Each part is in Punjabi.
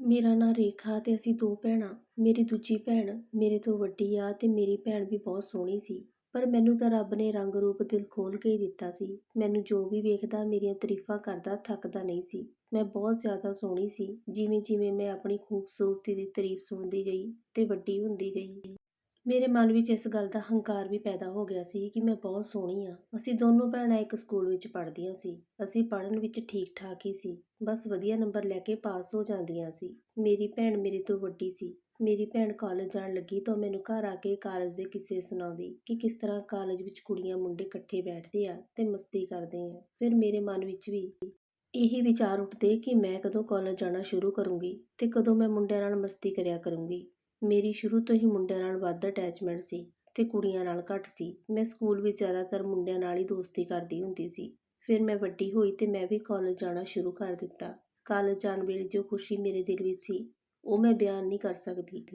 ਮੇਰਾ ਨਾਂ ਰੇਖਾ ਅਤੇ ਅਸੀਂ ਦੋ ਭੈਣਾਂ, ਮੇਰੀ ਦੂਜੀ ਭੈਣ ਮੇਰੇ ਤੋਂ ਵੱਡੀ ਆ ਅਤੇ ਮੇਰੀ ਭੈਣ ਵੀ ਬਹੁਤ ਸੋਹਣੀ ਸੀ, ਪਰ ਮੈਨੂੰ ਤਾਂ ਰੱਬ ਨੇ ਰੰਗ ਰੂਪ ਦਿਲ ਖੋਲ੍ਹ ਕੇ ਹੀ ਦਿੱਤਾ ਸੀ, ਮੈਨੂੰ ਜੋ ਵੀ ਵੇਖਦਾ ਮੇਰੀਆਂ ਤਾਰੀਫਾਂ ਕਰਦਾ ਥੱਕਦਾ ਨਹੀਂ ਸੀ, ਮੈਂ ਬਹੁਤ ਜ਼ਿਆਦਾ ਸੋਹਣੀ ਸੀ ਜਿਵੇਂ ਜਿਵੇਂ ਮੈਂ ਆਪਣੀ ਖੂਬਸੂਰਤੀ ਦੀ ਤਾਰੀਫ ਸੁਣਦੀ ਗਈ ਅਤੇ ਵੱਡੀ ਹੁੰਦੀ ਗਈ। ਮੇਰੇ ਮਨ ਵਿੱਚ ਇਸ ਗੱਲ ਦਾ ਹੰਕਾਰ ਵੀ ਪੈਦਾ ਹੋ ਗਿਆ ਸੀ ਕਿ ਮੈਂ ਬਹੁਤ ਸੋਹਣੀ ਆ ਅਸੀਂ ਦੋਨੋਂ ਭੈਣਾਂ ਇੱਕ ਸਕੂਲ ਵਿੱਚ ਪੜ੍ਹਦੀਆਂ ਸੀ। ਅਸੀਂ ਪੜ੍ਹਨ ਵਿੱਚ ਠੀਕ ਠਾਕ ਹੀ ਸੀ। ਬਸ ਵਧੀਆ ਨੰਬਰ ਲੈ ਕੇ ਪਾਸ ਹੋ ਜਾਂਦੀਆਂ ਸੀ। ਮੇਰੀ ਭੈਣ ਮੇਰੇ ਤੋਂ ਵੱਡੀ ਸੀ। ਮੇਰੀ ਭੈਣ ਕਾਲਜ ਜਾਣ ਲੱਗੀ ਤਾਂ ਮੈਨੂੰ ਘਰ ਆ ਕੇ ਕਾਲਜ ਦੇ ਕਿੱਸੇ ਸੁਣਾਉਂਦੀ ਕਿ ਕਿਸ ਤਰ੍ਹਾਂ ਕਾਲਜ ਵਿੱਚ ਕੁੜੀਆਂ ਮੁੰਡੇ ਇਕੱਠੇ ਬੈਠਦੇ ਆ ਤੇ ਮਸਤੀ ਕਰਦੇ ਆ। ਫਿਰ ਮੇਰੇ ਮਨ ਵਿੱਚ ਵੀ ਇਹੀ ਵਿਚਾਰ ਉੱਠਦੇ ਕਿ ਮੈਂ ਕਦੋਂ ਕਾਲਜ ਜਾਣਾ ਸ਼ੁਰੂ ਕਰੂੰਗੀ ਤੇ ਕਦੋਂ ਮੈਂ ਮੁੰਡਿਆਂ ਨਾਲ ਮਸਤੀ ਕਰਿਆ ਕਰੂੰਗੀ। ਮੇਰੀ ਸ਼ੁਰੂ ਤੋਂ ਹੀ ਮੁੰਡਿਆਂ ਨਾਲ ਵੱਧ ਅਟੈਚਮੈਂਟ ਸੀ ਤੇ ਕੁੜੀਆਂ ਨਾਲ ਘੱਟ ਸੀ। ਮੈਂ ਸਕੂਲ ਵਿੱਚ ਜ਼ਿਆਦਾਤਰ ਮੁੰਡਿਆਂ ਨਾਲ ਹੀ ਦੋਸਤੀ ਕਰਦੀ ਹੁੰਦੀ ਸੀ। ਫਿਰ ਮੈਂ ਵੱਡੀ ਹੋਈ ਤੇ ਮੈਂ ਵੀ ਕਾਲਜ ਜਾਣਾ ਸ਼ੁਰੂ ਕਰ ਦਿੱਤਾ। ਕਾਲਜ ਜਾਣ ਵੇਲੇ ਜੋ ਖੁਸ਼ੀ ਮੇਰੇ ਦਿਲ ਵਿੱਚ ਸੀ, ਉਹ ਮੈਂ ਬਿਆਨ ਨਹੀਂ ਕਰ ਸਕਦੀ।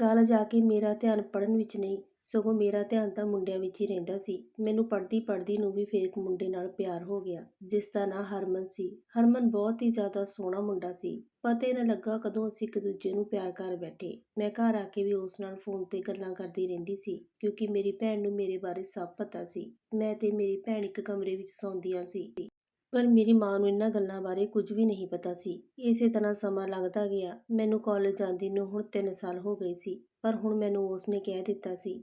ਕਾਲਜ ਆ ਕੇ ਮੇਰਾ ਧਿਆਨ ਪੜ੍ਹਨ ਵਿੱਚ ਨਹੀਂ, ਸਗੋਂ ਮੇਰਾ ਧਿਆਨ ਤਾਂ ਮੁੰਡਿਆਂ ਵਿੱਚ ਹੀ ਰਹਿੰਦਾ ਸੀ। ਮੈਨੂੰ ਪੜ੍ਹਦੀ ਪੜ੍ਹਦੀ ਨੂੰ ਵੀ ਫਿਰ ਇੱਕ ਮੁੰਡੇ ਨਾਲ ਪਿਆਰ ਹੋ ਗਿਆ, ਜਿਸ ਦਾ ਨਾਂ ਹਰਮਨ ਸੀ। ਹਰਮਨ ਬਹੁਤ ਹੀ ਜ਼ਿਆਦਾ ਸੋਹਣਾ ਮੁੰਡਾ ਸੀ। ਪਤਾ ਹੀ ਨਾ ਲੱਗਾ ਕਦੋਂ ਅਸੀਂ ਇੱਕ ਦੂਜੇ ਨੂੰ ਪਿਆਰ ਕਰ ਬੈਠੇ। ਮੈਂ ਘਰ ਆ ਕੇ ਵੀ ਉਸ ਨਾਲ ਫੋਨ ਤੇ ਗੱਲਾਂ ਕਰਦੀ ਰਹਿੰਦੀ ਸੀ, ਕਿਉਂਕਿ ਮੇਰੀ ਭੈਣ ਨੂੰ ਮੇਰੇ ਬਾਰੇ ਸਭ ਪਤਾ ਸੀ। ਮੈਂ ਤੇ ਮੇਰੀ ਭੈਣ ਇੱਕ ਕਮਰੇ ਵਿੱਚ ਸੌਂਦੀਆਂ ਸੀ। ਪਰ ਮੇਰੀ ਮਾਂ ਨੂੰ ਇਹਨਾਂ ਗੱਲਾਂ ਬਾਰੇ ਕੁਝ ਵੀ ਨਹੀਂ ਪਤਾ ਸੀ। ਇਸੇ ਤਰ੍ਹਾਂ ਸਮਾਂ ਲੰਘਦਾ ਗਿਆ। ਮੈਨੂੰ ਕਾਲਜ ਜਾਂਦੀ ਨੂੰ ਹੁਣ ਤਿੰਨ ਸਾਲ ਹੋ ਗਏ ਸੀ, ਪਰ ਹੁਣ ਮੈਨੂੰ ਉਸ ਨੇ ਕਹਿ ਦਿੱਤਾ ਸੀ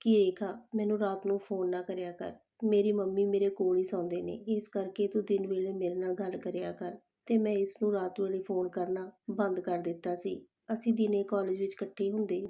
ਕਿ ਰੇਖਾ, ਮੈਨੂੰ ਰਾਤ ਨੂੰ ਫੋਨ ਨਾ ਕਰਿਆ ਕਰ। ਮੇਰੀ ਮੰਮੀ ਮੇਰੇ ਕੋਲ ਹੀ ਸੌਂਦੇ ਨੇ। ਇਸ ਕਰਕੇ ਤੂੰ ਦਿਨ ਵੇਲੇ ਮੇਰੇ ਨਾਲ ਗੱਲ ਕਰਿਆ ਕਰ। ਤੇ ਮੈਂ ਇਸ ਨੂੰ ਰਾਤ ਵੇਲੇ ਫੋਨ ਕਰਨਾ ਬੰਦ ਕਰ ਦਿੱਤਾ ਸੀ। ਅਸੀਂ ਦਿਨੇ ਕਾਲਜ ਵਿੱਚ ਇਕੱਠੇ ਹੁੰਦੇ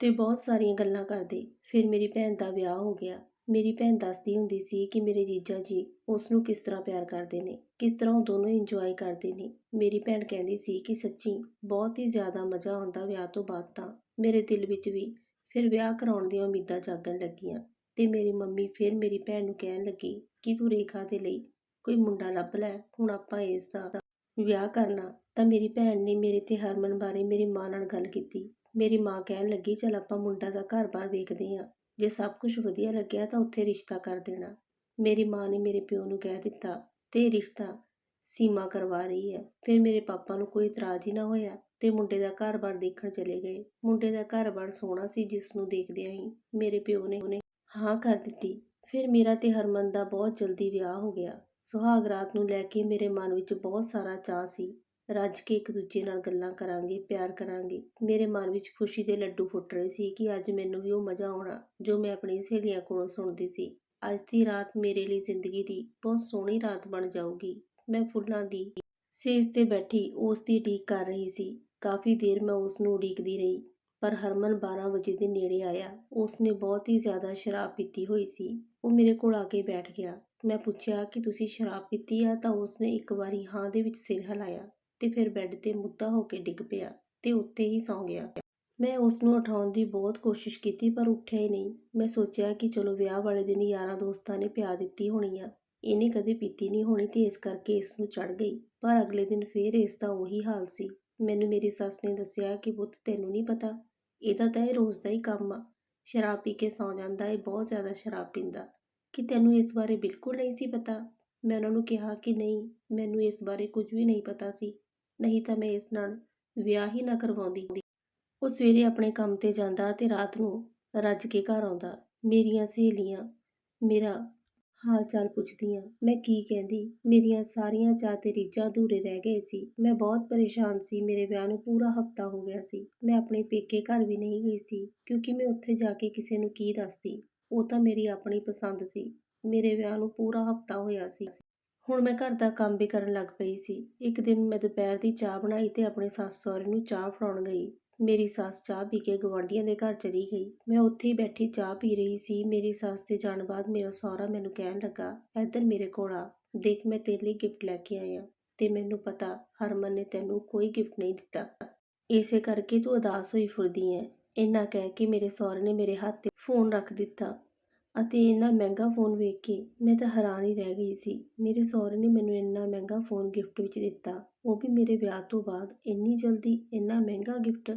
ਤੇ ਬਹੁਤ ਸਾਰੀਆਂ ਗੱਲਾਂ ਕਰਦੇ। ਫਿਰ ਮੇਰੀ ਭੈਣ ਦਾ ਵਿਆਹ ਹੋ ਗਿਆ। ਮੇਰੀ ਭੈਣ ਦੱਸਦੀ ਹੁੰਦੀ ਸੀ ਕਿ ਮੇਰੇ ਜੀਜਾ ਜੀ ਉਸ ਨੂੰ ਕਿਸ ਤਰ੍ਹਾਂ ਪਿਆਰ ਕਰਦੇ ਨੇ, ਕਿਸ ਤਰ੍ਹਾਂ ਉਹ ਦੋਨੋਂ ਇੰਜੋਏ ਕਰਦੇ ਨੇ। ਮੇਰੀ ਭੈਣ ਕਹਿੰਦੀ ਸੀ ਕਿ ਸੱਚੀ ਬਹੁਤ ਹੀ ਜ਼ਿਆਦਾ ਮਜ਼ਾ ਆਉਂਦਾ ਵਿਆਹ ਤੋਂ ਬਾਅਦ ਤਾਂ। ਮੇਰੇ ਦਿਲ ਵਿੱਚ ਵੀ ਫਿਰ ਵਿਆਹ ਕਰਾਉਣ ਦੀਆਂ ਉਮੀਦਾਂ ਜਾਗਣ ਲੱਗੀਆਂ ਤੇ ਮੇਰੀ ਮੰਮੀ ਫਿਰ ਮੇਰੀ ਭੈਣ ਨੂੰ ਕਹਿਣ ਲੱਗੀ ਕਿ ਤੂੰ ਰੇਖਾ ਦੇ ਲਈ ਕੋਈ ਮੁੰਡਾ ਲੱਭ ਲੈ, ਹੁਣ ਆਪਾਂ ਇਸ ਦਾ ਵਿਆਹ ਕਰਨਾ। ਤਾਂ ਮੇਰੀ ਭੈਣ ਨੇ ਮੇਰੇ ਤੇ ਹਰਮਨ ਬਾਰੇ ਮੇਰੀ ਮਾਂ ਨਾਲ ਗੱਲ ਕੀਤੀ। ਮੇਰੀ ਮਾਂ ਕਹਿਣ ਲੱਗੀ, ਚਲ ਆਪਾਂ ਮੁੰਡਾ ਦਾ ਘਰ-ਬਾਰ ਵੇਖਦੇ ਆਂ ਜੇ ਸਭ ਕੁਝ ਵਧੀਆ ਲੱਗਿਆ ਤਾਂ ਉੱਥੇ ਰਿਸ਼ਤਾ ਕਰ ਦੇਣਾ। ਮੇਰੀ ਮਾਂ ਨੇ ਮੇਰੇ ਪਿਓ ਨੂੰ ਕਹਿ ਦਿੱਤਾ, ਤੇ ਰਿਸ਼ਤਾ ਸੀਮਾ ਕਰਵਾ ਰਹੀ ਹੈ। ਫਿਰ ਮੇਰੇ ਪਾਪਾ ਨੂੰ ਕੋਈ ਇਤਰਾਜ਼ ਹੀ ਨਾ ਹੋਇਆ ਤੇ ਮੁੰਡੇ ਦਾ ਘਰ-ਬਾਰ ਦੇਖਣ ਚਲੇ ਗਏ। ਮੁੰਡੇ ਦਾ ਘਰ-ਬਾਰ ਸੋਹਣਾ ਸੀ ਜਿਸ ਨੂੰ ਦੇਖਦਿਆਂ ਹੀ ਮੇਰੇ ਪਿਓ ਨੇ ਉਹਨੇ ਹਾਂ ਕਰ ਦਿੱਤੀ। ਫਿਰ ਮੇਰਾ ਤੇ ਹਰਮਨ ਦਾ ਬਹੁਤ ਜਲਦੀ ਵਿਆਹ ਹੋ ਗਿਆ। ਸੁਹਾਗ ਰਾਤ ਨੂੰ ਲੈ ਕੇ ਮੇਰੇ ਮਨ ਵਿੱਚ ਬਹੁਤ ਸਾਰਾ ਚਾਹ ਸੀ। ਰੱਜ ਕੇ ਇੱਕ ਦੂਜੇ ਨਾਲ ਗੱਲਾਂ ਕਰਾਂਗੇ, ਪਿਆਰ ਕਰਾਂਗੇ। ਮੇਰੇ ਮਨ ਵਿੱਚ ਖੁਸ਼ੀ ਦੇ ਲੱਡੂ ਫੁੱਟ ਰਹੇ ਸੀ ਕਿ ਅੱਜ ਮੈਨੂੰ ਵੀ ਉਹ ਮਜ਼ਾ ਆਉਣਾ, ਜੋ ਮੈਂ ਆਪਣੀ ਸਹੇਲੀਆਂ ਕੋਲੋਂ ਸੁਣਦੀ ਸੀ। ਅੱਜ ਦੀ ਰਾਤ ਮੇਰੇ ਲਈ ਜ਼ਿੰਦਗੀ ਦੀ ਬਹੁਤ ਸੋਹਣੀ ਰਾਤ ਬਣ ਜਾਊਗੀ। ਮੈਂ ਫੁੱਲਾਂ ਦੀ ਸੇਜ ਤੇ ਬੈਠੀ ਉਸ ਦੀ ਉਡੀਕ ਕਰ ਰਹੀ ਸੀ। ਕਾਫੀ ਦੇਰ ਮੈਂ ਉਸ ਨੂੰ ਉਡੀਕਦੀ ਰਹੀ, ਪਰ ਹਰਮਨ 12 ਵਜੇ ਦੇ ਨੇੜੇ ਆਇਆ। ਉਸ ਨੇ ਬਹੁਤ ਹੀ ਜ਼ਿਆਦਾ ਸ਼ਰਾਬ ਪੀਤੀ ਹੋਈ ਸੀ। ਉਹ ਮੇਰੇ ਕੋਲ ਆ ਕੇ ਬੈਠ ਗਿਆ। ਮੈਂ ਪੁੱਛਿਆ, ਕਿ ਤੁਸੀਂ ਸ਼ਰਾਬ ਪੀਤੀ ਆ? ਤਾਂ ਉਸ ਨੇ ਇੱਕ ਵਾਰੀ ਹਾਂ ਦੇ ਵਿੱਚ ਸਿਰ ਹਿਲਾਇਆ। ਤੇ ਫਿਰ ਬੈੱਡ ਤੇ ਮੁੱਦਾ ਹੋ ਕੇ ਡਿੱਗ ਪਿਆ ਤੇ ਉੱਥੇ ਹੀ ਸੌਂ ਗਿਆ। ਮੈਂ ਉਸ ਨੂੰ ਉਠਾਉਣ ਦੀ ਬਹੁਤ ਕੋਸ਼ਿਸ਼ ਕੀਤੀ ਪਰ ਉੱਠਿਆ ਹੀ ਨਹੀਂ। ਮੈਂ ਸੋਚਿਆ ਕਿ ਚਲੋ ਵਿਆਹ ਵਾਲੇ ਦਿਨ ਯਾਰਾਂ ਦੋਸਤਾਂ ਨੇ ਪਿਆ ਦਿੱਤੀ ਹੋਣੀ ਆ। ਇਹਨੇ ਕਦੇ ਪੀਤੀ ਨਹੀਂ ਹੋਣੀ ਤੇ ਇਸ ਕਰਕੇ ਇਸ ਨੂੰ ਚੜ ਗਈ। ਪਰ ਅਗਲੇ ਦਿਨ ਫੇਰ ਇਸ ਦਾ ਉਹੀ ਹਾਲ ਸੀ। ਮੈਨੂੰ ਮੇਰੀ ਸੱਸ ਨੇ ਦੱਸਿਆ ਕਿ ਪੁੱਤ ਤੈਨੂੰ ਨਹੀਂ ਪਤਾ। ਇਹਦਾ ਤਾਂ ਇਹ ਰੋਜ਼ ਦਾ ਹੀ ਕੰਮ ਆ। ਸ਼ਰਾਬ ਪੀ ਕੇ ਸੌਂ ਜਾਂਦਾ ਇਹ ਬਹੁਤ ਜ਼ਿਆਦਾ ਸ਼ਰਾਬ ਪੀਂਦਾ। ਕਿ ਤੈਨੂੰ ਇਸ ਬਾਰੇ ਬਿਲਕੁਲ ਨਹੀਂ ਸੀ ਪਤਾ। ਮੈਂ ਉਹਨਾਂ ਨੂੰ ਕਿਹਾ ਕਿ ਨਹੀਂ, ਮੈਨੂੰ ਇਸ ਬਾਰੇ ਕੁਝ ਵੀ ਨਹੀਂ ਪਤਾ ਸੀ। ਨਹੀਂ ਤਾਂ ਮੈਂ ਇਸ ਨਾਲ ਵਿਆਹ ਹੀ ਨਾ ਕਰਵਾਉਂਦੀ। ਉਹ ਸਵੇਰੇ ਆਪਣੇ ਕੰਮ ਤੇ ਜਾਂਦਾ ਤੇ ਰਾਤ ਨੂੰ ਰੱਜ ਕੇ ਘਰ ਆਉਂਦਾ। ਮੇਰੀਆਂ ਸਹੇਲੀਆਂ, ਮੇਰਾ ਹਾਲ ਚਾਲ ਪੁੱਛਦੀਆਂ, ਮੈਂ ਕੀ ਕਹਿੰਦੀ? ਮੇਰੀਆਂ ਸਾਰੀਆਂ ਚਾਹ ਤੇ ਰੀਝਾਂ ਅਧੂਰੇ ਰਹਿ ਗਏ ਸੀ। ਮੈਂ ਬਹੁਤ ਪਰੇਸ਼ਾਨ ਸੀ। ਮੇਰੇ ਵਿਆਹ ਨੂੰ ਪੂਰਾ ਹਫਤਾ ਹੋ ਗਿਆ ਸੀ। ਮੈਂ ਆਪਣੇ ਪੇਕੇ ਘਰ ਵੀ ਨਹੀਂ ਗਈ ਸੀ, ਕਿਉਂਕਿ ਮੈਂ ਉੱਥੇ ਜਾ ਕੇ ਕਿਸੇ ਨੂੰ ਕੀ ਦੱਸਦੀ? ਉਹ ਤਾਂ ਮੇਰੀ ਆਪਣੀ ਪਸੰਦ ਸੀ। ਮੇਰੇ ਵਿਆਹ ਨੂੰ ਪੂਰਾ ਹਫਤਾ ਹੋਇਆ ਸੀ। ਹੁਣ ਮੈਂ ਘਰ ਦਾ ਕੰਮ ਵੀ ਕਰਨ ਲੱਗ ਪਈ ਸੀ। ਇੱਕ ਦਿਨ ਮੈਂ ਦੁਪਹਿਰ ਦੀ ਚਾਹ ਬਣਾਈ ਤੇ ਆਪਣੇ ਸੱਸ ਸਹੁਰੇ ਨੂੰ ਚਾਹ ਫੜਾਉਣ ਗਈ। ਮੇਰੀ ਸੱਸ ਚਾਹ ਪੀ ਕੇ ਗਵਾਂਢੀਆਂ ਦੇ ਘਰ ਚਲੀ ਗਈ। ਮੈਂ ਉੱਥੇ ਹੀ ਬੈਠੀ ਚਾਹ ਪੀ ਰਹੀ ਸੀ। ਮੇਰੀ ਸੱਸ ਦੇ ਜਾਣ ਬਾਅਦ ਮੇਰਾ ਸਹੁਰਾ ਮੈਨੂੰ ਕਹਿਣ ਲੱਗਾ, ਇੱਧਰ ਮੇਰੇ ਕੋਲ ਆ। ਦੇਖ, ਮੈਂ ਤੇਰੇ ਲਈ ਗਿਫਟ ਲੈ ਕੇ ਆਇਆ। ਤੇ ਮੈਨੂੰ ਪਤਾ, ਹਰਮਨ ਨੇ ਤੈਨੂੰ ਕੋਈ ਗਿਫਟ ਨਹੀਂ ਦਿੱਤਾ। ਇਸੇ ਕਰਕੇ ਤੂੰ ਉਦਾਸ ਹੋਈ ਫਿਰਦੀ ਐ। ਇੰਨਾ ਕਹਿ ਕੇ ਮੇਰੇ ਸਹੁਰੇ ਨੇ ਮੇਰੇ ਹੱਥ ਤੇ ਫੋਨ ਰੱਖ ਦਿੱਤਾ। ਅਤੇ ਇੰਨਾ ਮਹਿੰਗਾ ਫੋਨ ਵੇਖ ਕੇ ਮੈਂ ਤਾਂ ਹੈਰਾਨ ਹੀ ਰਹਿ ਗਈ ਸੀ। ਮੇਰੇ ਸਹੁਰੇ ਨੇ ਮੈਨੂੰ ਇੰਨਾ ਮਹਿੰਗਾ ਫੋਨ ਗਿਫਟ ਵਿੱਚ ਦਿੱਤਾ। ਉਹ ਵੀ ਮੇਰੇ ਵਿਆਹ ਤੋਂ ਬਾਅਦ ਇੰਨੀ ਜਲਦੀ ਇੰਨਾ ਮਹਿੰਗਾ ਗਿਫਟ।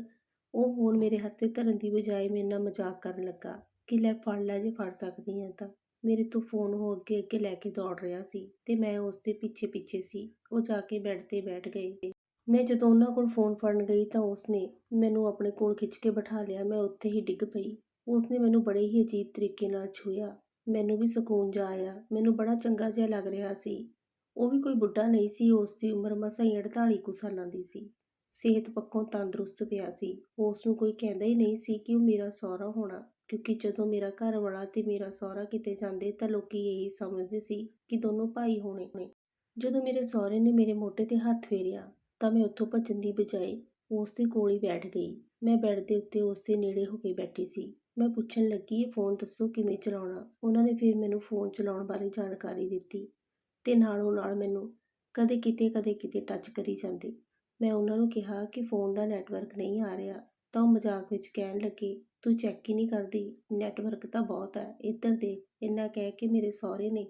ਉਹ ਫੋਨ ਮੇਰੇ ਹੱਥ 'ਤੇ ਧਰਨ ਦੀ ਬਜਾਏ ਮੇਰੇ ਨਾਲ ਮਜ਼ਾਕ ਕਰਨ ਲੱਗਾ ਕਿ ਲੈ ਫੜ ਲੈ ਜੇ ਫੜ ਸਕਦੀ ਆ ਤਾਂ। ਮੇਰੇ ਤੋਂ ਫੋਨ ਉਹ ਅੱਗੇ ਅੱਗੇ ਲੈ ਕੇ ਦੌੜ ਰਿਹਾ ਸੀ ਅਤੇ ਮੈਂ ਉਸ ਦੇ ਪਿੱਛੇ ਪਿੱਛੇ ਸੀ। ਉਹ ਜਾ ਕੇ ਬੈੱਡ ਤੇ ਬੈਠ ਗਏ ਮੈਂ ਜਦੋਂ ਉਹਨਾਂ ਕੋਲ ਫ਼ੋਨ ਫੜਨ ਗਈ ਤਾਂ ਉਸਨੇ ਮੈਨੂੰ ਆਪਣੇ ਕੋਲ ਖਿੱਚ ਕੇ ਬਿਠਾ ਲਿਆ। ਮੈਂ ਉੱਥੇ ਹੀ ਡਿੱਗ ਪਈ। ਉਸ ਨੇ ਮੈਨੂੰ ਬੜੇ ਹੀ ਅਜੀਬ ਤਰੀਕੇ ਨਾਲ ਛੂਹਿਆ। ਮੈਨੂੰ ਵੀ ਸਕੂਨ ਜਾ ਆਇਆ। ਮੈਨੂੰ ਬੜਾ ਚੰਗਾ ਜਿਹਾ ਲੱਗ ਰਿਹਾ ਸੀ। ਉਹ ਵੀ ਕੋਈ ਬੁੱਢਾ ਨਹੀਂ ਸੀ ਉਸ ਦੀ ਉਮਰ ਮਸਾਂ ਹੀ 48 ਕੁ ਸਾਲਾਂ ਦੀ ਸੀ। ਸਿਹਤ ਪੱਖੋਂ ਤੰਦਰੁਸਤ ਪਿਆ ਸੀ। ਉਸ ਨੂੰ ਕੋਈ ਕਹਿੰਦਾ ਹੀ ਨਹੀਂ ਸੀ ਕਿ ਉਹ ਮੇਰਾ ਸਹੁਰਾ ਹੋਣਾ। ਕਿਉਂਕਿ ਜਦੋਂ ਮੇਰਾ ਘਰ ਵਾਲਾ ਤੇ ਮੇਰਾ ਸਹੁਰਾ ਕਿਤੇ ਜਾਂਦੇ ਤਾਂ ਲੋਕੀ ਇਹੀ ਸਮਝਦੇ ਸੀ ਕਿ ਦੋਨੋਂ ਭਾਈ ਹੋਣੇ ਨੇ। ਜਦੋਂ ਮੇਰੇ ਸਹੁਰੇ ਨੇ ਮੇਰੇ ਮੋਢੇ ਤੇ ਹੱਥ ਫੇਰਿਆ ਤਾਂ ਮੈਂ ਉੱਥੋਂ ਭੱਜਣ ਦੀ ਬਜਾਏ ਉਸ ਦੇ ਕੋਲ ਹੀ ਬੈਠ ਗਈ। ਮੈਂ ਬੈੱਡ ਦੇ ਉੱਤੇ ਉਸ ਦੇ ਨੇੜੇ ਹੋ ਕੇ ਬੈਠੀ ਸੀ। ਮੈਂ ਪੁੱਛਣ ਲੱਗੀ ਇਹ ਫੋਨ ਦੱਸੋ ਕਿਵੇਂ ਚਲਾਉਣਾ? ਉਹਨਾਂ ਨੇ ਫਿਰ ਮੈਨੂੰ ਫੋਨ ਚਲਾਉਣ ਬਾਰੇ ਜਾਣਕਾਰੀ ਦਿੱਤੀ ਅਤੇ ਨਾਲੋਂ ਨਾਲ ਮੈਨੂੰ ਕਦੇ ਕਿਤੇ ਕਦੇ ਕਿਤੇ ਟੱਚ ਕਰੀ ਜਾਂਦੇ। ਮੈਂ ਉਹਨਾਂ ਨੂੰ ਕਿਹਾ ਕਿ ਫੋਨ ਦਾ ਨੈਟਵਰਕ ਨਹੀਂ ਆ ਰਿਹਾ, ਤਾਂ ਉਹ ਮਜ਼ਾਕ ਵਿੱਚ ਕਹਿਣ ਲੱਗੇ, ਤੂੰ ਚੈੱਕ ਹੀ ਨਹੀਂ ਕਰਦੀ ਨੈਟਵਰਕ ਤਾਂ ਬਹੁਤ ਹੈ, ਇੱਧਰ ਦੇਖ, ਇੰਨਾ ਕਹਿ ਕੇ ਮੇਰੇ ਸਹੁਰੇ ਨੇ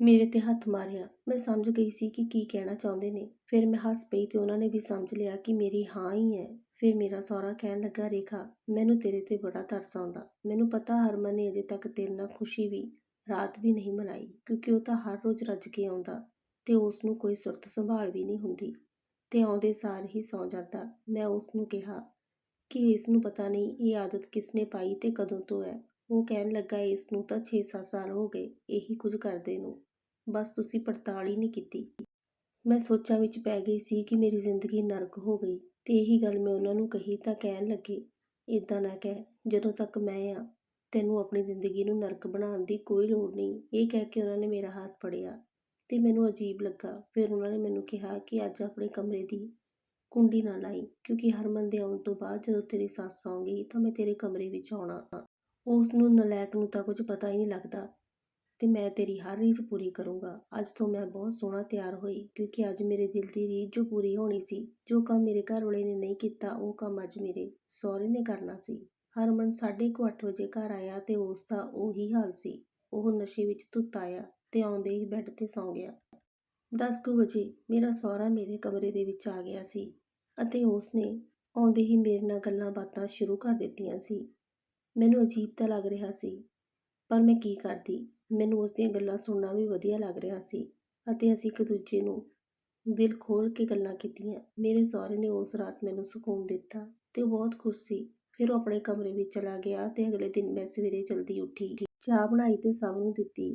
ਮੇਰੇ ਤੇ ਹੱਥ ਮਾਰਿਆ। ਮੈਂ ਸਮਝ ਗਈ ਸੀ ਕਿ ਕੀ ਕਹਿਣਾ ਚਾਹੁੰਦੇ ਨੇ। ਫਿਰ ਮੈਂ ਹੱਸ ਪਈ ਤੇ ਉਹਨਾਂ ਨੇ ਵੀ ਸਮਝ ਲਿਆ ਕਿ ਮੇਰੀ ਹਾਂ ਹੀ ਹੈ। ਫਿਰ ਮੇਰਾ ਸਹੁਰਾ ਕਹਿਣ ਲੱਗਾ, ਰੇਖਾ, ਮੈਨੂੰ ਤੇਰੇ ਤੇ ਬੜਾ ਤਰਸ ਆਉਂਦਾ। ਮੈਨੂੰ ਪਤਾ ਹਰਮਨ ਨੇ ਅਜੇ ਤੱਕ ਤੇਰੇ ਨਾਲ ਖੁਸ਼ੀ ਵੀ ਰਾਤ ਵੀ ਨਹੀਂ ਮਨਾਈ, ਕਿਉਂਕਿ ਉਹ ਤਾਂ ਹਰ ਰੋਜ਼ ਰੱਜ ਕੇ ਆਉਂਦਾ ਤੇ ਉਸ ਨੂੰ ਕੋਈ ਸੁਰਤ ਸੰਭਾਲ ਵੀ ਨਹੀਂ ਹੁੰਦੀ ਤੇ ਆਉਂਦੇ ਸਾਰ ਹੀ ਸੌ ਜਾਂਦਾ। ਮੈਂ ਉਸ ਨੂੰ ਕਿਹਾ ਕਿ ਇਸ ਨੂੰ ਪਤਾ ਨਹੀਂ ਇਹ ਆਦਤ ਕਿਸਨੇ ਪਾਈ ਤੇ ਕਦੋਂ ਤੋਂ ਹੈ। ਉਹ ਕਹਿਣ ਲੱਗਾ ਇਸ ਨੂੰ ਤਾਂ 6-7 ਸਾਲ ਹੋ ਗਏ, ਇਹੀ ਕੁਝ ਕਰਦੇ ਨੂੰ। ਬਸ ਤੁਸੀਂ ਪੜਤਾਲ ਹੀ ਨਹੀਂ ਕੀਤੀ। ਮੈਂ ਸੋਚਾਂ ਵਿੱਚ ਪੈ ਗਈ ਸੀ ਕਿ ਮੇਰੀ ਜ਼ਿੰਦਗੀ ਨਰਕ ਹੋ ਗਈ। ਤੇ ਇਹੀ ਗੱਲ ਮੈਂ ਉਹਨਾਂ ਨੂੰ ਕਹੀ ਤਾਂ ਕਹਿਣ ਲੱਗੇ ਇਦਾਂ ਨਾ ਕਹਿ, ਜਦੋਂ ਤੱਕ ਮੈਂ ਆ, ਤੈਨੂੰ ਆਪਣੀ ਜ਼ਿੰਦਗੀ ਨੂੰ ਨਰਕ ਬਣਾਉਣ ਦੀ ਕੋਈ ਲੋੜ ਨਹੀਂ। ਇਹ ਕਹਿ ਕੇ ਉਹਨਾਂ ਨੇ ਮੇਰਾ ਹੱਥ ਫੜਿਆ ਤੇ ਮੈਨੂੰ ਅਜੀਬ ਲੱਗਾ। ਫਿਰ ਉਹਨਾਂ ਨੇ ਮੈਨੂੰ ਕਿਹਾ ਕਿ ਅੱਜ ਆਪਣੇ ਕਮਰੇ ਦੀ ਕੁੰਡੀ ਨਾ ਲਾਈ, ਕਿਉਂਕਿ ਹਰਮਨ ਦੇ ਆਉਣ ਤੋਂ ਬਾਅਦ ਜਦੋਂ ਤੇਰੀ ਸੱਸ ਆਉਂਗੀ ਤਾਂ ਮੈਂ ਤੇਰੇ ਕਮਰੇ ਵਿੱਚ ਆਉਣਾ। ਉਸ ਨੂੰ ਨਲਾਇਕ ਨੂੰ ਤਾਂ ਕੁਝ ਪਤਾ ਹੀ ਨਹੀਂ ਲੱਗਦਾ ਤੇ ਮੈਂ ਤੇਰੀ ਹਰ ਰੀਝ ਪੂਰੀ ਕਰੂੰਗਾ। ਅੱਜ ਤੋਂ ਮੈਂ ਬਹੁਤ ਸੋਹਣਾ ਤਿਆਰ ਹੋਈ, ਕਿਉਂਕਿ ਅੱਜ ਮੇਰੇ ਦਿਲ ਦੀ ਰੀਝ ਜੋ ਪੂਰੀ ਹੋਣੀ ਸੀ, ਜੋ ਕੰਮ ਮੇਰੇ ਘਰ ਵਾਲੇ ਨੇ ਨਹੀਂ ਕੀਤਾ, ਉਹ ਕੰਮ ਅੱਜ ਮੇਰੇ ਸਹੁਰੇ ਨੇ ਕਰਨਾ ਸੀ। ਹਰਮਨ 8:30 ਵਜੇ ਘਰ ਆਇਆ ਤੇ ਉਸ ਦਾ ਉਹੀ ਹਾਲ ਸੀ। ਉਹ ਨਸ਼ੇ ਵਿੱਚ ਧੁੱਤ ਆਇਆ ਤੇ ਆਉਂਦੇ ਹੀ ਬੈੱਡ ਤੇ ਸੌਂ ਗਿਆ। 10 ਕੁ ਵਜੇ ਮੇਰਾ ਸਹੁਰਾ ਮੇਰੇ ਕਮਰੇ ਦੇ ਵਿੱਚ ਆ ਗਿਆ ਸੀ ਅਤੇ ਉਸ ਨੇ ਆਉਂਦੇ ਹੀ ਮੇਰੇ ਨਾਲ ਗੱਲਾਂ ਬਾਤਾਂ ਸ਼ੁਰੂ ਕਰ ਦਿੱਤੀਆਂ ਸੀ। ਮੈਨੂੰ ਅਜੀਬ ਤਾਂ ਲੱਗ ਰਿਹਾ ਸੀ, ਪਰ ਮੈਂ ਕੀ ਕਰਦੀ? ਮੈਨੂੰ ਉਸ ਦੀਆਂ ਗੱਲਾਂ ਸੁਣਨਾ ਵੀ ਵਧੀਆ ਲੱਗ ਰਿਹਾ ਸੀ ਅਤੇ ਅਸੀਂ ਇੱਕ ਦੂਜੇ ਨੂੰ ਦਿਲ ਖੋਲ੍ਹ ਕੇ ਗੱਲਾਂ ਕੀਤੀਆਂ। ਮੇਰੇ ਸਹੁਰੇ ਨੇ ਉਸ ਰਾਤ ਮੈਨੂੰ ਸਕੂਨ ਦਿੱਤਾ ਅਤੇ ਉਹ ਬਹੁਤ ਖੁਸ਼ ਸੀ। ਫਿਰ ਉਹ ਆਪਣੇ ਕਮਰੇ ਵਿੱਚ ਚਲਾ ਗਿਆ ਅਤੇ ਅਗਲੇ ਦਿਨ ਮੈਂ ਸਵੇਰੇ ਜਲਦੀ ਉੱਠੀ। ਚਾਹ ਬਣਾਈ ਅਤੇ ਸਭ ਨੂੰ ਦਿੱਤੀ।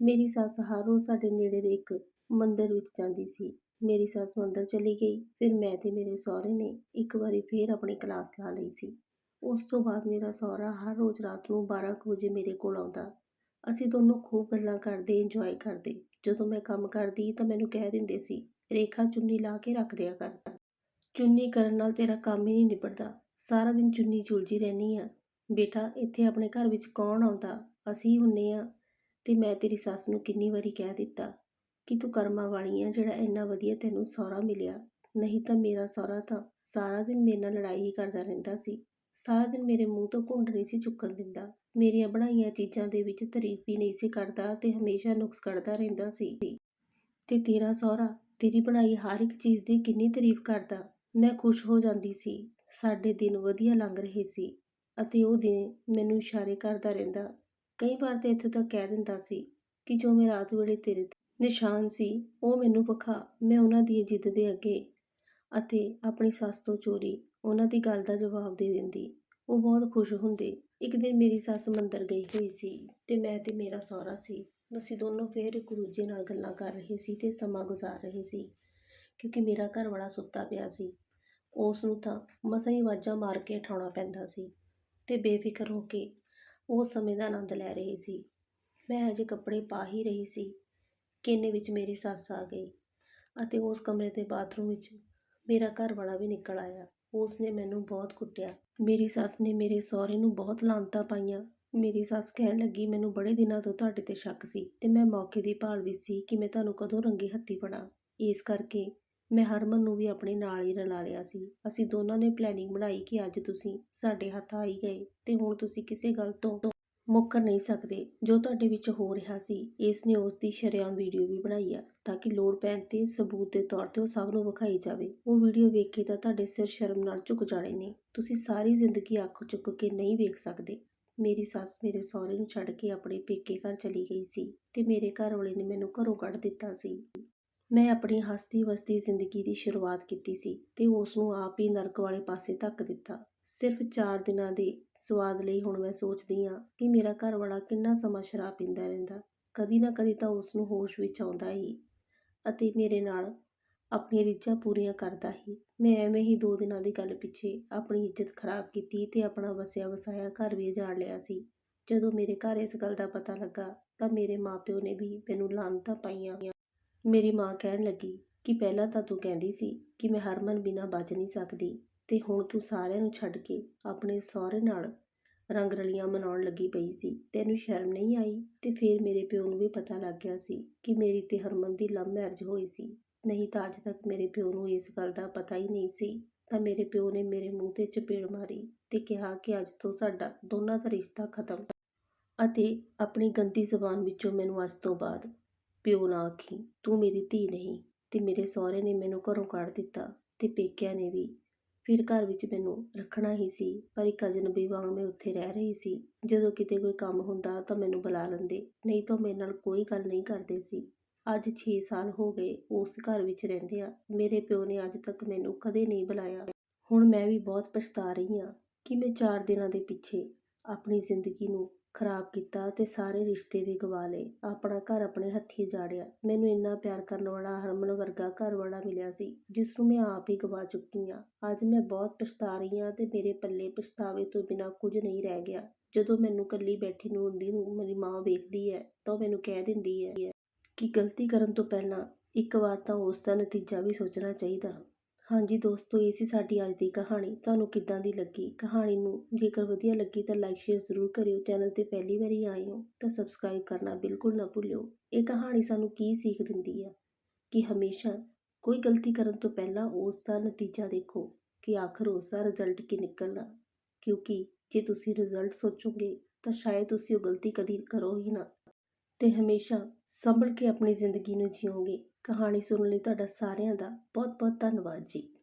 ਮੇਰੀ ਸੱਸ ਹਰ ਰੋਜ਼ ਸਾਡੇ ਨੇੜੇ ਦੇ ਇੱਕ ਮੰਦਿਰ ਵਿੱਚ ਜਾਂਦੀ ਸੀ। ਮੇਰੀ ਸੱਸ ਮੰਦਰ ਚਲੀ ਗਈ। ਫਿਰ ਮੈਂ ਤੇ ਮੇਰੇ ਸਹੁਰੇ ਨੇ ਇੱਕ ਵਾਰੀ ਫੇਰ ਆਪਣੀ ਕਲਾਸ ਲਾ ਲਈ ਸੀ। ਉਸ ਤੋਂ ਬਾਅਦ ਮੇਰਾ ਸਹੁਰਾ ਹਰ ਰੋਜ਼ ਰਾਤ ਨੂੰ 12 ਕੁ ਵਜੇ ਮੇਰੇ ਕੋਲ ਆਉਂਦਾ। ਅਸੀਂ ਦੋਨੋਂ ਖੂਬ ਗੱਲਾਂ ਕਰਦੇ ਇੰਜੋਏ ਕਰਦੇ। ਜਦੋਂ ਮੈਂ ਕੰਮ ਕਰਦੀ ਤਾਂ ਮੈਨੂੰ ਕਹਿ ਦਿੰਦੇ ਸੀ, ਰੇਖਾ ਚੁੰਨੀ ਲਾ ਕੇ ਰੱਖ ਦਿਆ ਕਰ। ਚੁੰਨੀ ਕਰਨ ਨਾਲ ਤੇਰਾ ਕੰਮ ਹੀ ਨਹੀਂ ਨਿਬੜਦਾ। ਸਾਰਾ ਦਿਨ ਚੁੰਨੀ ਝੁਲਜੀ ਰਹਿਨੀ ਆ। ਬੇਟਾ, ਇੱਥੇ ਆਪਣੇ ਘਰ ਵਿੱਚ ਕੌਣ ਆਉਂਦਾ? ਅਸੀਂ ਹੁੰਨੇ ਆ। ਤੇ ਮੈਂ ਤੇਰੀ ਸੱਸ ਨੂੰ ਕਿੰਨੀ ਵਾਰੀ ਕਹਿ ਦਿੱਤਾ ਕਿ ਤੂੰ ਕਰਮਾਂ ਵਾਲੀ ਆ ਜਿਹੜਾ ਇੰਨਾ ਵਧੀਆ ਤੈਨੂੰ ਸਹੁਰਾ ਮਿਲਿਆ। ਨਹੀਂ ਤਾਂ ਮੇਰਾ ਸਹੁਰਾ ਤਾਂ ਸਾਰਾ ਦਿਨ ਮੇਰੇ ਨਾਲ ਲੜਾਈ ਹੀ ਕਰਦਾ ਰਹਿੰਦਾ ਸੀ। ਸਾਰਾ ਦਿਨ ਮੇਰੇ ਮੂੰਹ ਤੋਂ ਘੁੰਡ ਨਹੀਂ ਸੀ ਚੁੱਕਣ ਦਿੰਦਾ। ਮੇਰੀਆਂ ਬਣਾਈਆਂ ਚੀਜ਼ਾਂ ਦੇ ਵਿੱਚ ਤਾਰੀਫ ਵੀ ਨਹੀਂ ਸੀ ਕਰਦਾ ਤੇ ਹਮੇਸ਼ਾ ਨੁਕਸ ਕੱਢਦਾ ਰਹਿੰਦਾ ਸੀ। ਤੇ ਤੇਰਾ ਸਹੁਰਾ ਤੇਰੀ ਬਣਾਈ ਹਰ ਇੱਕ ਚੀਜ਼ ਦੀ ਕਿੰਨੀ ਤਾਰੀਫ ਕਰਦਾ, ਮੈਂ ਖੁਸ਼ ਹੋ ਜਾਂਦੀ ਸੀ। ਸਾਡੇ ਦਿਨ ਵਧੀਆ ਲੰਘ ਰਹੇ ਸੀ ਅਤੇ ਉਹ ਦਿਨ ਮੈਨੂੰ ਇਸ਼ਾਰੇ ਕਰਦਾ ਰਹਿੰਦਾ। ਕਈ ਵਾਰ ਤੇ ਇੱਥੋਂ ਤੱਕ ਕਹਿ ਦਿੰਦਾ ਸੀ ਕਿ ਜੋ ਮੈਂ ਰਾਤ ਵੇਲੇ ਤੇਰੇ ਨਿਸ਼ਾਨ ਸੀ, ਉਹ ਮੈਨੂੰ ਵਿਖਾ, ਮੈਂ ਉਹਨਾਂ ਦੀ ਜਿੱਦ ਦੇ ਅੱਗੇ ਅਤੇ ਆਪਣੀ ਸੱਸ ਤੋਂ ਚੋਰੀ, ਉਹਨਾਂ ਦੀ ਗੱਲ ਦਾ ਜਵਾਬ ਦੇ ਦਿੰਦੀ। ਉਹ ਬਹੁਤ ਖੁਸ਼ ਹੁੰਦੇ। ਇੱਕ ਦਿਨ ਮੇਰੀ ਸੱਸ ਮੰਦਰ ਗਈ ਹੋਈ ਸੀ ਤੇ ਮੈਂ ਤੇ ਮੇਰਾ ਸਹੁਰਾ ਸੀ। ਅਸੀਂ ਦੋਨੋਂ ਫੇਰ ਇੱਕ ਦੂਜੇ ਨਾਲ ਗੱਲਾਂ ਕਰ ਰਹੇ ਸੀ ਤੇ ਸਮਾਂ ਗੁਜ਼ਾਰ ਰਹੇ ਸੀ, ਕਿਉਂਕਿ ਮੇਰਾ ਘਰ ਵਾਲਾ ਸੁੱਤਾ ਪਿਆ ਸੀ। ਉਸ ਨੂੰ ਤਾਂ ਮਸਾਂ ਹੀ ਆਵਾਜ਼ਾਂ ਮਾਰ ਕੇ ਉਠਾਉਣਾ ਪੈਂਦਾ ਸੀ ਤੇ ਬੇਫਿਕਰ ਹੋ ਕੇ ਉਹ ਸਮੇਂ ਦਾ ਆਨੰਦ ਲੈ ਰਹੀ ਸੀ। ਮੈਂ ਅਜੇ ਕੱਪੜੇ ਪਾ ਹੀ ਰਹੀ ਸੀ ਕਿ ਵਿੱਚ ਮੇਰੀ ਸੱਸ ਆ ਗਈ ਅਤੇ ਉਸ ਕਮਰੇ ਦੇ ਬਾਥਰੂਮ ਵਿੱਚ ਮੇਰਾ ਘਰ ਵਾਲਾ ਵੀ ਨਿਕਲ ਆਇਆ। ਉਸ ਨੇ ਮੈਨੂੰ ਬਹੁਤ ਕੁੱਟਿਆ। ਮੇਰੀ ਸੱਸ ਨੇ ਮੇਰੇ ਸਹੁਰੇ ਨੂੰ ਬਹੁਤ ਲਾਂਤਾਂ ਪਾਈਆਂ। ਮੇਰੀ ਸੱਸ ਕਹਿਣ ਲੱਗੀ, ਮੈਨੂੰ ਬੜੇ ਦਿਨਾਂ ਤੋਂ ਤੁਹਾਡੇ ਤੇ ਸ਼ੱਕ ਸੀ ਤੇ ਮੈਂ ਮੌਕੇ ਦੀ ਭਾਲ ਵਿੱਚ ਸੀ ਕਿ ਮੈਂ ਤੁਹਾਨੂੰ ਕਦੋਂ ਰੰਗੇ ਹੱਥੀ ਫੜਾਂ। ਇਸ ਕਰਕੇ ਮੈਂ ਹਰਮਨ ਨੂੰ ਵੀ ਆਪਣੇ ਨਾਲ ਹੀ ਰਲਾ ਲਿਆ ਸੀ। ਅਸੀਂ ਦੋਨਾਂ ਨੇ ਪਲੈਨਿੰਗ ਬਣਾਈ ਕਿ ਅੱਜ ਤੁਸੀਂ ਸਾਡੇ ਹੱਥ ਆਈ ਗਏ ਤੇ ਹੁਣ ਤੁਸੀਂ ਕਿਸੇ ਗੱਲ ਤੋਂ ਮੁੱਕਰ ਨਹੀਂ ਸਕਦੇ। ਜੋ ਤੁਹਾਡੇ ਵਿੱਚ ਹੋ ਰਿਹਾ ਸੀ ਇਸ ਨੇ ਉਸ ਦੀ ਸ਼ਰੇਆਮ ਵੀਡੀਓ ਵੀ ਬਣਾਈ ਆ, ਤਾਂ ਕਿ ਲੋੜ ਪੈਣ ਤੇ ਸਬੂਤ ਦੇ ਤੌਰ ਤੇ ਉਹ ਸਭ ਨੂੰ ਵਿਖਾਈ ਜਾਵੇ। ਉਹ ਵੀਡੀਓ ਵੇਖ ਕੇ ਤਾਂ ਤੁਹਾਡੇ ਸਿਰ ਸ਼ਰਮ ਨਾਲ ਝੁਕ ਜਾਣੇ ਨੇ। ਤੁਸੀਂ ਸਾਰੀ ਜ਼ਿੰਦਗੀ ਅੱਖ ਚੁੱਕ ਕੇ ਨਹੀਂ ਵੇਖ ਸਕਦੇ। ਮੇਰੀ ਸੱਸ ਮੇਰੇ ਸਹੁਰੇ ਨੂੰ ਛੱਡ ਕੇ ਆਪਣੇ ਪੇਕੇ ਘਰ ਚਲੀ ਗਈ ਸੀ ਤੇ ਮੇਰੇ ਘਰ ਵਾਲੇ ਨੇ ਮੈਨੂੰ ਘਰੋਂ ਕੱਢ ਦਿੱਤਾ ਸੀ। ਮੈਂ ਆਪਣੀ ਹਸਤੀ ਵਸਦੀ ਜ਼ਿੰਦਗੀ ਦੀ ਸ਼ੁਰੂਆਤ ਕੀਤੀ ਸੀ ਤੇ ਉਸ ਨੂੰ ਆਪ ਹੀ ਨਰਕ ਵਾਲੇ ਪਾਸੇ ਧੱਕ ਦਿੱਤਾ। ਸਿਰਫ 4 ਦਿਨਾਂ ਦੇ ਸਵਾਦ ਲਈ ਹੁਣ ਮੈਂ ਸੋਚਦੀ ਹਾਂ ਕਿ ਮੇਰਾ ਘਰ ਵਾਲਾ ਕਿੰਨਾ ਸਮਾਂ ਸ਼ਰਾਬ ਪੀਂਦਾ ਰਹਿੰਦਾ। ਕਦੀ ਨਾ ਕਦੀ ਤਾਂ ਉਸ ਨੂੰ ਹੋਸ਼ ਵਿੱਚ ਆਉਂਦਾ ਹੀ ਅਤੇ ਮੇਰੇ ਨਾਲ ਆਪਣੀਆਂ ਰੀਝਾਂ ਪੂਰੀਆਂ ਕਰਦਾ ਹੀ। ਮੈਂ ਐਵੇਂ ਹੀ ਦੋ ਦਿਨਾਂ ਦੀ ਗੱਲ ਪਿੱਛੇ ਆਪਣੀ ਇੱਜ਼ਤ ਖਰਾਬ ਕੀਤੀ ਤੇ ਆਪਣਾ ਵਸਿਆ ਵਸਾਇਆ ਘਰ ਵੀ ਜਾਣ ਲਿਆ ਸੀ। ਜਦੋਂ ਮੇਰੇ ਘਰ ਇਸ ਗੱਲ ਦਾ ਪਤਾ ਲੱਗਾ ਤਾਂ ਮੇਰੇ ਮਾਪਿਓ ਨੇ ਵੀ ਮੈਨੂੰ ਲਾਹਨਤਾਂ ਪਾਈਆਂ। ਮੇਰੀ ਮਾਂ ਕਹਿਣ ਲੱਗੀ ਕਿ ਪਹਿਲਾਂ ਤਾਂ ਤੂੰ ਕਹਿੰਦੀ ਸੀ ਕਿ ਮੈਂ ਹਰਮਨ ਬਿਨਾਂ ਬਚ ਨਹੀਂ ਸਕਦੀ। ਤੇ ਹੁਣ ਤੂੰ ਸਾਰਿਆਂ ਨੂੰ ਛੱਡ ਕੇ ਆਪਣੇ ਸਹੁਰੇ ਨਾਲ ਰੰਗ ਰਲੀਆਂ ਮਨਾਉਣ ਲੱਗੀ ਪਈ ਸੀ। ਤੈਨੂੰ ਸ਼ਰਮ ਨਹੀਂ ਆਈ? ਤੇ ਫਿਰ ਮੇਰੇ ਪਿਓ ਨੂੰ ਵੀ ਪਤਾ ਲੱਗ ਗਿਆ ਸੀ ਕਿ ਮੇਰੀ ਤੇ ਹਰਮਨ ਦੀ ਲਵ ਮੈਰਿਜ ਹੋਈ ਸੀ। ਨਹੀਂ ਤਾਂ ਅੱਜ ਤੱਕ ਮੇਰੇ ਪਿਓ ਨੂੰ ਇਸ ਗੱਲ ਦਾ ਪਤਾ ਹੀ ਨਹੀਂ ਸੀ। ਤਾਂ ਮੇਰੇ ਪਿਓ ਨੇ ਮੇਰੇ ਮੂੰਹ ਤੇ ਚਪੇੜ ਮਾਰੀ ਤੇ ਕਿਹਾ ਕਿ ਅੱਜ ਤੋਂ ਸਾਡਾ ਦੋਨਾਂ ਦਾ ਰਿਸ਼ਤਾ ਖਤਮ ਅਤੇ ਆਪਣੀ ਗੰਦੀ ਜ਼ੁਬਾਨ ਵਿੱਚੋਂ ਮੈਨੂੰ ਅੱਜ ਤੋਂ ਬਾਅਦ ਪਿਓ ਨਾ ਆਖੀ, ਤੂੰ ਮੇਰੀ ਧੀ ਨਹੀਂ ਤੇ ਮੇਰੇ ਸਹੁਰੇ ਨੇ ਮੈਨੂੰ ਘਰੋਂ ਕੱਢ ਦਿੱਤਾ ਤੇ ਪੇਕਿਆਂ ਨੇ ਵੀ ਫਿਰ ਘਰ ਵਿੱਚ ਮੈਨੂੰ ਰੱਖਣਾ ਹੀ ਸੀ, ਪਰ ਇੱਕ ਅਜਨਬੀ ਵਾਂਗ ਮੈਂ ਉੱਥੇ ਰਹਿ ਰਹੀ ਸੀ। ਜਦੋਂ ਕਿਤੇ ਕੋਈ ਕੰਮ ਹੁੰਦਾ ਤਾਂ ਮੈਨੂੰ ਬੁਲਾ ਲੈਂਦੇ, ਨਹੀਂ ਤਾਂ ਮੇਰੇ ਨਾਲ ਕੋਈ ਗੱਲ ਨਹੀਂ ਕਰਦੇ ਸੀ। ਅੱਜ 6 ਸਾਲ ਹੋ ਗਏ ਉਸ ਘਰ ਵਿੱਚ ਰਹਿੰਦੇ ਆ ਮੇਰੇ ਪਿਓ ਨੇ ਅੱਜ ਤੱਕ ਮੈਨੂੰ ਕਦੇ ਨਹੀਂ ਬੁਲਾਇਆ। ਹੁਣ ਮੈਂ ਵੀ ਬਹੁਤ ਪਛਤਾ ਰਹੀ ਹਾਂ ਕਿ ਮੈਂ 4 ਦਿਨਾਂ ਦੇ ਪਿੱਛੇ ਆਪਣੀ ਜ਼ਿੰਦਗੀ ਨੂੰ ਖਰਾਬ ਕੀਤਾ ਅਤੇ ਸਾਰੇ ਰਿਸ਼ਤੇ ਵੀ ਗਵਾ ਲਏ। ਆਪਣਾ ਘਰ ਆਪਣੇ ਹੱਥੀਂ ਜਾੜਿਆ। ਮੈਨੂੰ ਇੰਨਾ ਪਿਆਰ ਕਰਨ ਵਾਲਾ ਹਰਮਨ ਵਰਗਾ ਘਰ ਵਾਲਾ ਮਿਲਿਆ ਸੀ, ਜਿਸ ਨੂੰ ਮੈਂ ਆਪ ਹੀ ਗਵਾ ਚੁੱਕੀ ਹਾਂ। ਅੱਜ ਮੈਂ ਬਹੁਤ ਪਛਤਾ ਰਹੀ ਹਾਂ ਅਤੇ ਮੇਰੇ ਪੱਲੇ ਪਛਤਾਵੇ ਤੋਂ ਬਿਨਾਂ ਕੁਝ ਨਹੀਂ ਰਹਿ ਗਿਆ। ਜਦੋਂ ਮੈਨੂੰ ਇਕੱਲੀ ਬੈਠੀ ਨੂੰ ਹੁੰਦੀ ਨੂੰ ਮੇਰੀ ਮਾਂ ਵੇਖਦੀ ਹੈ, ਤਾਂ ਉਹ ਮੈਨੂੰ ਕਹਿ ਦਿੰਦੀ ਹੈ ਕਿ ਗਲਤੀ ਕਰਨ ਤੋਂ ਪਹਿਲਾਂ ਇੱਕ ਵਾਰ ਤਾਂ ਉਸ ਦਾ ਨਤੀਜਾ ਵੀ ਸੋਚਣਾ ਚਾਹੀਦਾ। ਹਾਂਜੀ ਦੋਸਤੋ, ਇਹ ਸੀ ਸਾਡੀ ਅੱਜ ਦੀ ਕਹਾਣੀ। ਤੁਹਾਨੂੰ ਕਿੱਦਾਂ ਦੀ ਲੱਗੀ? ਕਹਾਣੀ ਨੂੰ ਜੇਕਰ ਵਧੀਆ ਲੱਗੀ ਤਾਂ ਲਾਈਕ ਸ਼ੇਅਰ ਜ਼ਰੂਰ ਕਰਿਓ। ਚੈਨਲ ਤੇ ਪਹਿਲੀ ਵਾਰੀ ਆਏ ਹੋ ਤਾਂ ਸਬਸਕ੍ਰਾਈਬ ਕਰਨਾ ਬਿਲਕੁਲ ਨਾ ਭੁੱਲਿਓ। ਇਹ ਕਹਾਣੀ ਸਾਨੂੰ ਕੀ ਸਿੱਖ ਦਿੰਦੀ ਹੈ ਕਿ ਹਮੇਸ਼ਾ ਕੋਈ ਗਲਤੀ ਕਰਨ ਤੋਂ ਪਹਿਲਾਂ ਉਸ ਦਾ ਨਤੀਜਾ ਦੇਖੋ ਕਿ ਆਖਰ ਉਸ ਦਾ ਰਿਜ਼ਲਟ ਕੀ ਨਿਕਲਣਾ। ਕਿਉਂਕਿ ਜੇ ਤੁਸੀਂ ਰਿਜ਼ਲਟ ਸੋਚੋਗੇ ਤਾਂ ਸ਼ਾਇਦ ਤੁਸੀਂ ਉਹ ਗਲਤੀ ਕਦੀ ਕਰੋ ਹੀ ਨਾ। ਤੇ ਹਮੇਸ਼ਾ ਸੰਭਲ ਕੇ ਆਪਣੀ ਜ਼ਿੰਦਗੀ ਨੂੰ ਜੀਓਗੇ ਕਹਾਣੀ ਸੁਣਨ ਲਈ ਤੁਹਾਡਾ ਸਾਰਿਆਂ ਦਾ ਬਹੁਤ ਬਹੁਤ ਧੰਨਵਾਦ ਜੀ।